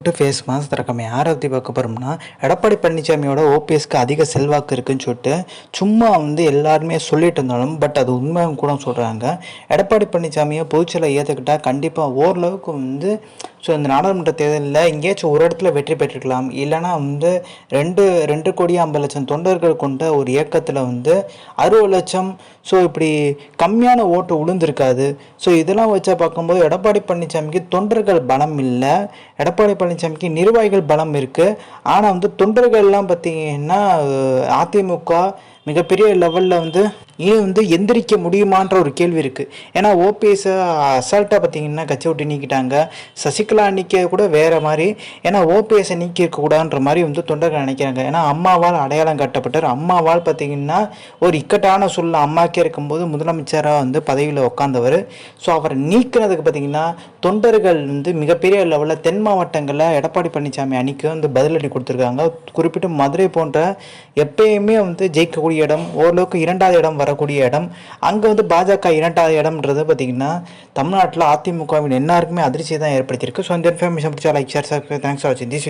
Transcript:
To face mass திறக்கம் யாரை பற்றி பார்க்க போகிறோம்னா எடப்பாடி பழனிசாமியோட ஓபிஎஸ்க்கு அதிக செல்வாக்கு இருக்குன்னு சொல்லிட்டு சும்மா வந்து எல்லாருமே சொல்லிட்டு இருந்தாலும் பட் அது உண்மையும் கூட சொல்கிறாங்க எடப்பாடி பழனிசாமியை பொதுச்செயலை ஏற்றுக்கிட்டால் கண்டிப்பாக ஓரளவுக்கு வந்து ஸோ இந்த நாடாளுமன்ற தேர்தலில் எங்கேயாச்சும் ஒரு இடத்துல வெற்றி பெற்றிருக்கலாம். இல்லைனா வந்து ரெண்டு ரெண்டு கோடி ஐம்பது லட்சம் தொண்டர்கள் கொண்ட ஒரு இயக்கத்தில் வந்து அறுபது லட்சம். ஸோ இப்படி கம்மியான ஓட்டு உளுந்திருக்காது. ஸோ இதெல்லாம் வச்சா பார்க்கும்போது எடப்பாடி பழனிசாமிக்கு தொண்டர்கள் பலம் இல்லை. எடப்பாடி பழனிசாமிக்கு நிர்வாகிகள் பலம் இருக்குது ஆனால் வந்து தொண்டர்கள்லாம் பார்த்தீங்கன்னா அதிமுக மிகப்பெரிய லெவலில் வந்து ஏன் வந்து எந்திரிக்க முடியுமான்ற ஒரு கேள்வி இருக்குது ஏன்னா ஓபிஎஸை அசால்ட்டாக பார்த்தீங்கன்னா கட்சி விட்டு நீக்கிட்டாங்க. சசிகலா நீக்க கூட வேறு மாதிரி. ஏன்னா ஓபிஎஸை நீக்கி இருக்கக்கூடாதுன்ற மாதிரி வந்து தொண்டர்கள் நினைக்கிறாங்க. ஏன்னா அம்மாவால் அடையாளம் காட்டப்பட்டார். அம்மாவால் பார்த்தீங்கன்னா ஒரு இக்கட்டான சூழ்நிலை. அம்மாக்கே இருக்கும்போது முதலமைச்சராக வந்து பதவியில் உட்காந்தவர் ஸோ அவரை நீக்கினதுக்கு பார்த்தீங்கன்னா தொண்டர்கள் வந்து மிகப்பெரிய லெவலில் தென் மாவட்டங்களில் எடப்பாடி பழனிசாமி அணிக்கு வந்து பதிலடி கொடுத்துருக்காங்க. குறிப்பிட்டு மதுரை போன்ற எப்பயுமே வந்து ஜெயிக்கக்கூடிய இடம் ஓரளவுக்கு இரண்டாவது இடம் வரக்கூடிய இடம். அங்கே வந்து பாஜக இரண்டாவது இடம்ன்றது பார்த்தீங்கன்னா தமிழ்நாட்டில் அதிமுகவின் எல்லாருக்குமே அதிர்ச்சியை தான் ஏற்படுத்தியிருக்கு. ஸோ இந்த இன்ஃபர்மேஷன் பிடிச்சா லைக் ஷேர் தேங்க்ஸ் ஃபார் வாட்சிங் திஸ்